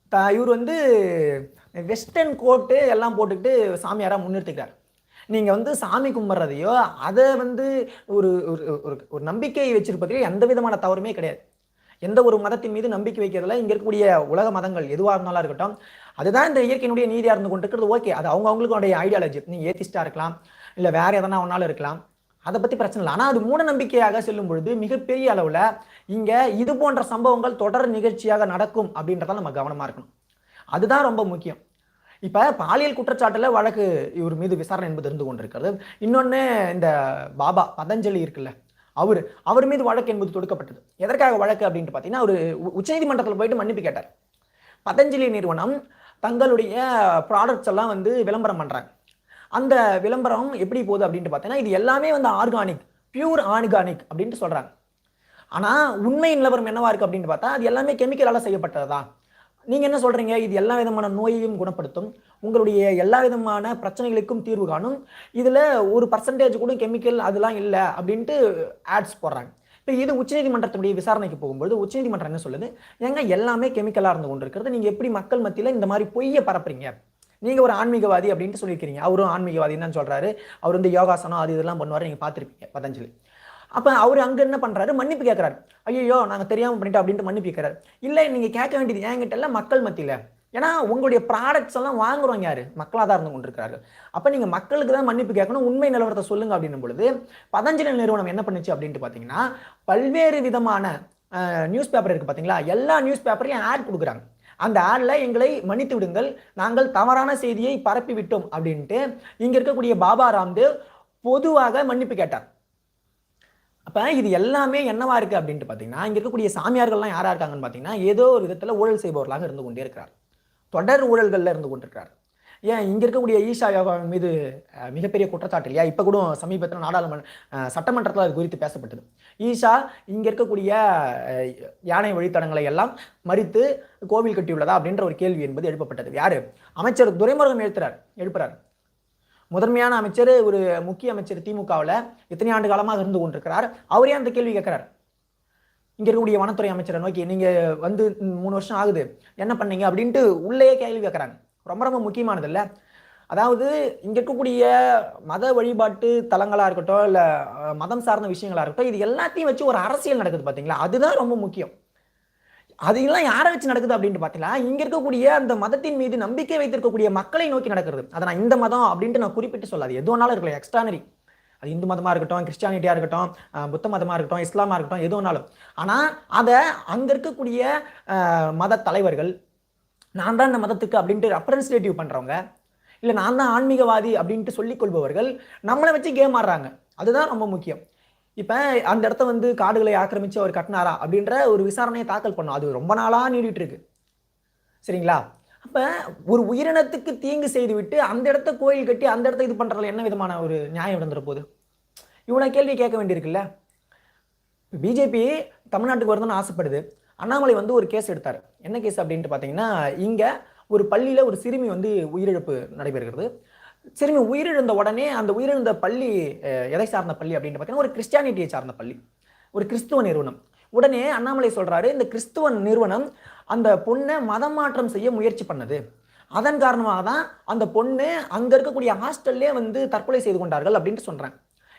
த- இவர் வந்து வெஸ்டர்ன் கோட்டு எல்லாம் போட்டுக்கிட்டு சாமியாராக முன்னிறுத்துக்கிறார். நீங்கள் வந்து சாமி கும்பிட்றதையோ அதை வந்து ஒரு ஒரு ஒரு- ஒரு நம்பிக்கை வச்சிருப்பதிலே எந்த விதமான தவறுமே கிடையாது. எந்த ஒரு மதத்தின் மீது நம்பிக்கை வைக்கிறதுல இங்கே இருக்கக்கூடிய உலக மதங்கள் எதுவாக இருந்தாலும் இருக்கட்டும் அதுதான் இந்த இயற்கையினுடைய நீதியாக இருந்து கொண்டிருக்கிறது. ஓகே அது அவங்க ஐடியாலஜி நீ ஏத்திஸ்டாக இருக்கலாம் இல்லை வேற எதனா ஒன்னாலும் இருக்கலாம். அதை பற்றி பிரச்சனை இல்லை. ஆனால் அது மூட நம்பிக்கையாக செல்லும் பொழுது மிகப்பெரிய அளவில் இங்கே இது போன்ற சம்பவங்கள் தொடர் நிகழ்ச்சியாக நடக்கும் அப்படின்றத நம்ம கவனமாக இருக்கணும். அதுதான் ரொம்ப முக்கியம். இப்போ பாலியல் குற்றச்சாட்டில் வழக்கு இவர் மீது விசாரணை என்பது இருந்து கொண்டிருக்கிறது. இன்னொன்று இந்த பாபா பதஞ்சலி இருக்குல்ல அவர் அவர் மீது வழக்கு என்பது தொடுக்கப்பட்டது. எதற்காக வழக்கு அப்படின்ட்டு பார்த்தீங்கன்னா அவர் உச்சநீதிமன்றத்தில் போயிட்டு மன்னிப்பு கேட்டார். பதஞ்சலி நிறுவனம் தங்களுடைய ப்ராடக்ட்ஸ் எல்லாம் வந்து விளம்பரம் பண்ணுறாங்க அந்த விளம்பரம் எப்படி போகுது அப்படின்ட்டு பார்த்தீங்கன்னா இது எல்லாமே வந்து ஆர்கானிக் பியூர் ஆர்கானிக் அப்படின்ட்டு சொல்கிறாங்க ஆனால் உண்மை நிலவரம் என்னவா இருக்குது அப்படின்னு பார்த்தா அது எல்லாமே கெமிக்கலால் செய்யப்பட்டது தான் நீங்க என்ன சொல்றீங்க? இது எல்லா விதமான நோயையும் குணப்படுத்தும். உங்களுடைய எல்லா விதமான பிரச்சனைகளுக்கும் தீர்வு காணும். இதுல ஒரு பர்சன்டேஜ் கூட கெமிக்கல் அதெல்லாம் இல்லை அப்படின்ட்டு ஆட்ஸ் போடுறாங்க. இப்போ இது உச்சநீதிமன்றத்துடைய விசாரணைக்கு போகும்போது உச்சநீதிமன்றம் என்ன சொல்லுது? ஏங்க எல்லாமே கெமிக்கலாக இருந்து கொண்டிருக்கிறது. நீங்கள் எப்படி மக்கள் மத்தியில் இந்த மாதிரி பொய்யை பரப்புறீங்க? நீங்க ஒரு ஆன்மீகவாதி அப்படின்ட்டு சொல்லியிருக்கிறீங்க. அவரும் ஆன்மீகவாதின்னு தான் சொல்றாரு. அவர் வந்து யோகாசனம் அது இதெல்லாம் பண்ணுவாரு. நீங்க பார்த்துருப்பீங்க. பதஞ்சலி. அப்போ அவர் அங்கே என்ன பண்ணுறாரு மன்னிப்பு கேட்குறாரு ஐயோ நாங்கள் தெரியாமல் பண்ணிட்டோம் அப்படின்ட்டு மன்னிப்பு கேட்குறாரு இல்லை நீங்கள் கேட்க வேண்டியது என்கிட்ட எல்லாம் மக்கள் மத்தியில். ஏன்னா உங்களுடைய ப்ராடக்ட்ஸ் எல்லாம் வாங்குறோம் யார்? மக்களாக தான் இருந்து கொண்டிருக்கிறார்கள். அப்போ நீங்கள் மக்களுக்கு தான் மன்னிப்பு கேட்கணும் உண்மை நிலவரத்தை சொல்லுங்க அப்படின்னும் பொழுது பதஞ்சலி நிறுவனம் என்ன பண்ணுச்சு அப்படின்ட்டு பார்த்தீங்கன்னா பல்வேறு விதமான நியூஸ் பேப்பர் இருக்குது பார்த்தீங்களா எல்லா நியூஸ் பேப்பரையும் ஆட் கொடுக்குறாங்க. அந்த ஆடில் எங்களை மன்னித்து விடுங்கள் நாங்கள் தவறான செய்தியை பரப்பி விட்டோம் அப்படின்ட்டு இங்கே இருக்கக்கூடிய பாபா ராம்தேவ் பொதுவாக மன்னிப்பு கேட்டார். அப்போ இது எல்லாமே என்னவா இருக்கு அப்படின்ட்டு பார்த்தீங்கன்னா இங்கே இருக்கக்கூடிய சாமியார்கள்லாம் யாராக இருக்காங்கன்னு பார்த்தீங்கன்னா ஏதோ ஒரு விதத்தில் ஊழல் செய்பவர்களாக இருந்து கொண்டே இருக்கிறார். தொடர் ஊழல்களில் இருந்து கொண்டிருக்கிறார். ஏன் இங்கே இருக்கக்கூடிய ஈஷா யோகா மீது மிகப்பெரிய குற்றச்சாட்டு இல்லையா? இப்போ கூட சமீபத்தில் நாடாளுமன்ற சட்டமன்றத்தில் அது குறித்து பேசப்பட்டது. ஈஷா இங்கே இருக்கக்கூடிய யானை வழித்தடங்களை எல்லாம் மறித்து கோவில் கட்டியுள்ளதா அப்படின்ற ஒரு கேள்வி என்பது எழுப்பப்பட்டது. யார்? அமைச்சர் துரைமுருகன் எழுத்துறார் எழுப்புறார். முதன்மையான அமைச்சர் ஒரு முக்கிய அமைச்சர் திமுகவில் எத்தனை ஆண்டு காலமாக இருந்து கொண்டிருக்கிறார்? அவரே அந்த கேள்வி கேட்கிறார்? இங்கே இருக்கக்கூடிய வனத்துறை அமைச்சரை நோக்கி நீங்கள் வந்து மூணு வருஷம் ஆகுது என்ன பண்ணீங்க? அப்படின்ட்டு உள்ளே கேள்வி கேட்குறாங்க. ரொம்ப ரொம்ப முக்கியமானது இல்லை அதாவது இங்கே இருக்கக்கூடிய மத வழிபாட்டு தலங்களாக இருக்கட்டும் இல்லை மதம் சார்ந்த விஷயங்களாக இருக்கட்டும் இது எல்லாத்தையும் வச்சு ஒரு அரசியல் நடக்குது பார்த்தீங்களா அதுதான் ரொம்ப முக்கியம். அதெல்லாம் யாரை வச்சு நடக்குது அப்படின்ட்டு பார்த்தீங்களா இங்க இருக்கக்கூடிய அந்த மதத்தின் மீது நம்பிக்கை வைத்திருக்கக்கூடிய மக்களை நோக்கி நடக்கிறது. அதை நான் இந்த மதம் அப்படின்ட்டு நான் குறிப்பிட்டு சொல்லாது. எது வேணாலும் இருக்கலாம். எக்ஸ்ட்ரானரி அது இந்து மதமா இருக்கட்டும் கிறிஸ்டியானிட்டியா இருக்கட்டும் புத்த மதமா இருக்கட்டும் இஸ்லாமா இருக்கட்டும் எது வேணாலும். ஆனா அதை அங்க இருக்கக்கூடிய மத தலைவர்கள் நான் தான் இந்த மதத்துக்கு அப்படின்ட்டு ரெப்ரன்ஸ்டேட்டிவ் பண்றவங்க இல்ல நான் தான் ஆன்மீகவாதி அப்படின்ட்டு சொல்லிக் கொள்பவர்கள் நம்மளை வச்சு கேம் ஆடுறாங்க. அதுதான் ரொம்ப முக்கியம். இப்ப அந்த இடத்த வந்து காடுகளை ஆக்கிரமிச்சு அவர் கட்டினாரா அப்படின்ற ஒரு விசாரணையை தாக்கல் பண்ணும். அது ரொம்ப நாளா நீடிட்டு இருக்கு. சரிங்களா? அப்ப ஒரு உயிரினத்துக்கு தீங்கு செய்து விட்டு அந்த இடத்த கோயில் கட்டி அந்த இடத்த இது பண்றதுல என்ன விதமான ஒரு நியாயம் இருந்துற போகுது இவனை கேள்வி கேட்க வேண்டியிருக்குல்ல? பிஜேபி தமிழ்நாட்டுக்கு வரணும்னு ஆசைப்படுது. அண்ணாமலை வந்து ஒரு கேஸ் எடுத்தார். என்ன கேஸ் அப்படின்ட்டு பார்த்தீங்கன்னா இங்கே ஒரு பள்ளியில் ஒரு சிறுமி வந்து உயிரிழப்பு நடைபெறுகிறது. சரிங்க உயிரிழந்த உடனே அந்த உயிரிழந்த பள்ளி எதை சார்ந்த பள்ளி அப்படின்னு பார்த்தீங்கன்னா ஒரு கிறிஸ்டியானிட்டியை சார்ந்த பள்ளி. ஒரு கிறிஸ்துவ நிறுவனம். உடனே அண்ணாமலை சொல்றாரு இந்த கிறிஸ்துவ நிறுவனம் அந்த பொண்ணை மதம் மாற்றம் செய்ய முயற்சி பண்ணது. அதன் காரணமாக தான் அந்த பொண்ணு அங்க இருக்கக்கூடிய ஹாஸ்டல்லே வந்து தற்கொலை செய்து கொண்டார்கள் அப்படின்ட்டு சொல்கிறேன்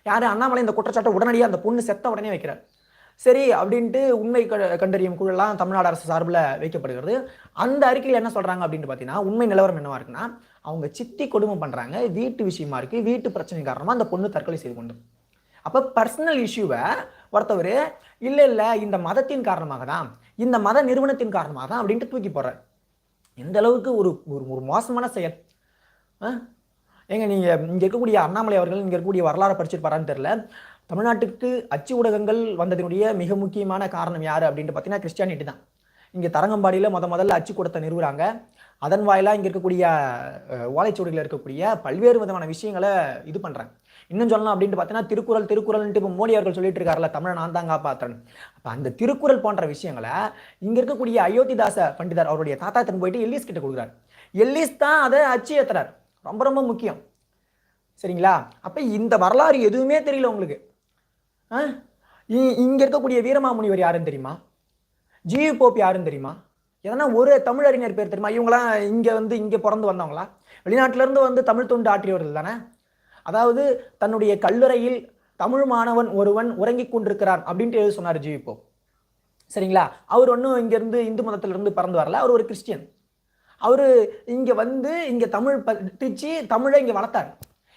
யாரு? அண்ணாமலை இந்த குற்றச்சாட்டை உடனடியாக அந்த பொண்ணு செத்த உடனே வைக்கிறார். சரி அப்படின்ட்டு உண்மை கண்டறியும் குழுலாம் தமிழ்நாடு அரசு சார்பில் வைக்கப்படுகிறது. அந்த அறிக்கையில் என்ன சொல்றாங்க அப்படின்ட்டு பார்த்தீங்கன்னா உண்மை நிலவரம் என்னவா இருக்குன்னா அவங்க சித்தி கொடுமை பண்றாங்க வீட்டு விஷயமா இருக்கு வீட்டு பிரச்சனை காரணமா அந்த பொண்ணு தற்கொலை செய்து கொண்டு. அப்போ பர்சனல் இஷ்யூவை ஒருத்தவர் இல்லை இல்லை இந்த மதத்தின் காரணமாக தான் இந்த மத நிறுவனத்தின் காரணமாக தான் அப்படின்ட்டு தூக்கி போடுறார். எந்த அளவுக்கு ஒரு ஒரு ஒரு மோசமான செயல். ஆ? ஏங்க நீங்க இங்க இருக்கக்கூடிய அண்ணாமலை அவர்கள் இங்க இருக்கக்கூடிய வரலாறு படிச்சிருப்பாரான்னு தெரியல. தமிழ்நாட்டுக்கு அச்சு ஊடகங்கள் வந்ததினுடைய மிக முக்கியமான காரணம் யார் அப்படின்ட்டு பார்த்தீங்கன்னா கிறிஸ்டியானிட்டி தான். இங்கே தரங்கம்பாடியில் முத முதல்ல அச்சுக்கூடத்தை நிறுவுறாங்க. அதன் வாயிலாக இங்கே இருக்கக்கூடிய ஓலைச்சுவடிகளில் இருக்கக்கூடிய பல்வேறு விதமான விஷயங்களை இது பண்ணுறாங்க இன்னும் சொல்லலாம் அப்படின்ட்டு பார்த்தீங்கன்னா திருக்குறள் திருக்குறள்ன்ட்டு இப்போ மோடி அவர்கள் சொல்லிட்டு இருக்காருல்ல தமிழை நான் தான் காப்பாற்றன் அப்போ அந்த திருக்குறள் போன்ற விஷயங்களை இங்கே இருக்கக்கூடிய அயோத்திதாச பண்டிதர் அவருடைய தாத்தா தன் போயிட்டு எல்லிஸ் கிட்ட கொடுக்குறாரு. எல்லிஸ் தான் அதை அச்சு ஏற்றுறார் ரொம்ப ரொம்ப முக்கியம். சரிங்களா? அப்போ இந்த வரலாறு எதுவுமே தெரியல உங்களுக்கு. இங்க இருக்கக்கூடிய வீரமாமுனிவர் யாருன்னு தெரியுமா? ஜியு போப் யாருன்னு தெரியுமா? எதனா ஒரு தமிழறிஞர் பேர் தெரியுமா? இவங்களாம் இங்க வந்து இங்க பிறந்து வந்தவங்களா? வெளிநாட்டுல இருந்து வந்து தமிழ் தொண்டு ஆற்றியவர்கள் தானே? அதாவது தன்னுடைய கல்லூரையில் தமிழ் மாணவன் ஒருவன் உறங்கிக் கொண்டிருக்கிறான் அப்படின்ட்டு எழுதி சொன்னார் ஜியு போப் சரிங்களா? அவர் ஒன்றும் இங்கேருந்து இந்து மதத்திலிருந்து பிறந்து வரல. அவர் ஒரு கிறிஸ்டியன். அவர் இங்கே வந்து இங்கே தமிழ் படிச்சு தமிழை இங்கே வளர்த்தார்.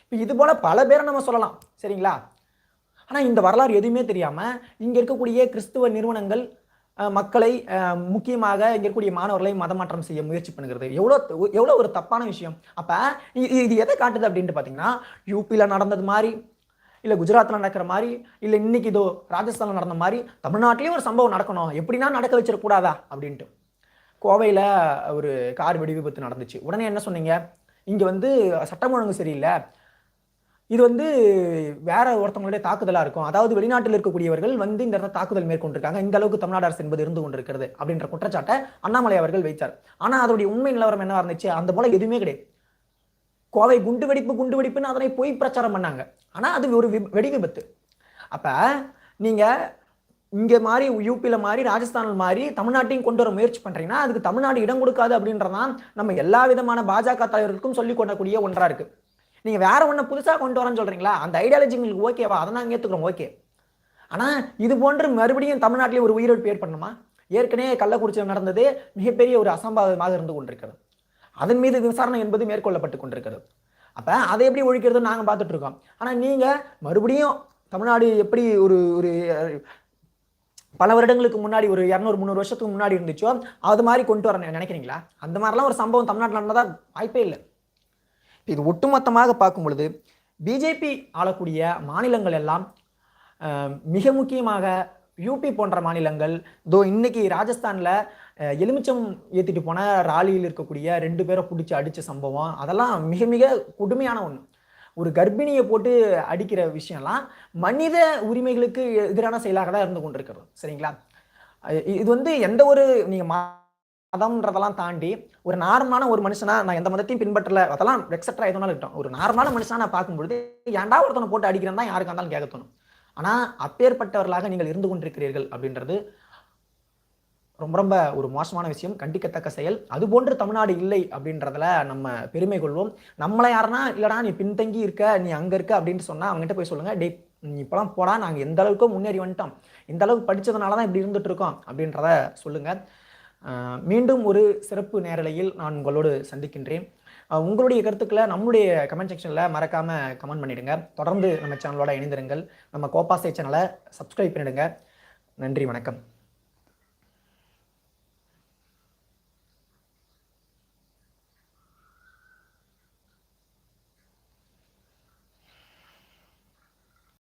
இப்போ இது போல் பல பேரை நம்ம சொல்லலாம். சரிங்களா? ஆனால் இந்த வரலாறு எதுவுமே தெரியாமல் இங்கே இருக்கக்கூடிய கிறிஸ்துவ நிறுவனங்கள் மக்களை முக்கியமாக இங்கே இருக்கக்கூடிய மாணவர்களை மதமாற்றம் செய்ய முயற்சி பண்ணுகிறது. எவ்வளோ எவ்வளோ ஒரு தப்பான விஷயம். அப்போ இது எதை காட்டுது அப்படின்ட்டு பார்த்தீங்கன்னா யூபியில் நடந்தது மாதிரி இல்லை குஜராத்தில் நடக்கிற மாதிரி இல்லை இன்னைக்கு இதோ ராஜஸ்தானில் நடந்த மாதிரி தமிழ்நாட்டிலையும் ஒரு சம்பவம் நடக்கணும். எப்படின்னா நடக்க வச்சிடக்கூடாதா அப்படின்ட்டு. கோவையில் ஒரு கார் வெடி விபத்து நடந்துச்சு. உடனே என்ன சொன்னீங்க? இங்கே வந்து சட்டம் ஒழுங்கு சரியில்லை. இது வந்து வேற ஒருத்தவங்களுடைய தாக்குதலாக இருக்கும். அதாவது வெளிநாட்டில் இருக்கக்கூடியவர்கள் வந்து இந்த இடத்துல தாக்குதல் மேற்கொண்டிருக்காங்க. இந்த அளவுக்கு தமிழ்நாடு அரசு என்பது இருந்து கொண்டிருக்கிறது அப்படின்ற குற்றச்சாட்டை அண்ணாமலை அவர்கள் வைத்தார். ஆனால் அதோடைய உண்மை நிலவரம் என்னவா இருந்துச்சு? அந்த போல எதுவுமே கிடையாது. கோவை குண்டு வெடிப்பு குண்டு வெடிப்புன்னு அதனை பொய் பிரச்சாரம் பண்ணாங்க. ஆனா அது ஒரு வெடி விபத்து. அப்ப நீங்க இங்கே மாதிரி யூபியில் மாதிரி ராஜஸ்தானில் மாதிரி தமிழ்நாட்டையும் கொண்டு வர முயற்சி பண்ணுறீங்கன்னா அதுக்கு தமிழ்நாடு இடம் கொடுக்காது அப்படின்றதான் நம்ம எல்லா விதமான பாஜக தலைவர்களுக்கும் சொல்லிக் கொள்ளக்கூடிய ஒன்றா இருக்கு. நீங்கள் வேற ஒன்று புதுசாக கொண்டு வரேன்னு சொல்கிறீங்களா அந்த ஐடியாலஜி உங்களுக்கு ஓகேவா அதை நாங்கள் ஏற்றுக்கிறோம் ஓகே ஆனால் இது போன்று மறுபடியும் தமிழ்நாட்டிலே ஒரு உயிரிழப்பு ஏற்படணுமா? ஏற்கனவே கள்ளக்குறிச்சியில் நடந்தது மிகப்பெரிய ஒரு அசம்பாவிதமாக இருந்து கொண்டிருக்கிறது. அதன் மீது விசாரணை என்பது மேற்கொள்ளப்பட்டு கொண்டிருக்கிறது. அப்போ அதை எப்படி ஒழிக்கிறது நாங்கள் பார்த்துட்டு இருக்கோம். ஆனால் நீங்கள் மறுபடியும் தமிழ்நாடு எப்படி ஒரு ஒரு பல வருடங்களுக்கு முன்னாடி ஒரு இரநூறு முந்நூறு வருஷத்துக்கு முன்னாடி இருந்துச்சோ அது மாதிரி கொண்டு வர நினைக்கிறீங்களா? அந்த மாதிரிலாம் ஒரு சம்பவம் தமிழ்நாட்டில் நடந்ததா? வாய்ப்பே இல்லை. இது ஒட்டுமொத்தமாக பார்க்கும் பொழுது பிஜேபி ஆளக்கூடிய மாநிலங்கள் எல்லாம் மிக முக்கியமாக யூபி போன்ற மாநிலங்கள் தோ இன்னைக்கு ராஜஸ்தானில் எலுமிச்சம் ஏற்றிட்டு போன ராலியில் இருக்கக்கூடிய ரெண்டு பேரை பிடிச்சி அடித்த சம்பவம் அதெல்லாம் மிக மிக கொடுமையான ஒன்று ஒரு கர்ப்பிணியை போட்டு அடிக்கிற விஷயம்லாம் மனித உரிமைகளுக்கு எதிரான செயலாக தான் இருந்து கொண்டிருக்கிறது. சரிங்களா? இது வந்து எந்த ஒரு நீங்கள் மா மதம்ன்றதெல்லாம் தாண்டி ஒரு நார்மலான ஒரு மனுஷனா நான் எந்த மதத்தையும் பின்பற்றல அதெல்லாம் எக்ஸட்ரா எதுனாலும் இருக்கட்டும் ஒரு நார்மலான மனுஷனா நான் பார்க்கும்பொழுது ஏன்டா ஒருத்தனை போட்டு அடிக்கிறேன் தான் யாருக்கா இருந்தாலும் கேட்க தோணும். ஆனால் அப்பேற்பட்டவர்களாக நீங்கள் இருந்து கொண்டிருக்கிறீர்கள் அப்படின்றது ரொம்ப ரொம்ப ஒரு மோசமான விஷயம் கண்டிக்கத்தக்க செயல். அது போன்று தமிழ்நாடு இல்லை அப்படின்றதுல நம்ம பெருமை கொள்வோம். நம்மளை யாருன்னா இல்லடா நீ பின்தங்கி இருக்க நீ அங்க இருக்க அப்படின்னு சொன்னா அவங்ககிட்ட போய் சொல்லுங்க டே நீ இப்பெல்லாம் போடா நாங்க எந்த அளவுக்கு முன்னேறி வந்துட்டோம். இந்த அளவுக்கு படிச்சதுனால தான் இப்படி இருந்துட்டு இருக்கோம் அப்படின்றத சொல்லுங்க. மீண்டும் ஒரு சிறப்பு நேரலையில் நான் உங்களோடு சந்திக்கின்றேன். உங்களுடைய கருத்துக்களை நம்மளுடைய கமெண்ட் செக்ஷனில் மறக்காம கமெண்ட் பண்ணிடுங்க. தொடர்ந்து நம்ம சேனலோட இணைந்திருங்கள். நம்ம கோபாசை சேனலை சப்ஸ்கிரைப் பண்ணிடுங்க. நன்றி வணக்கம்.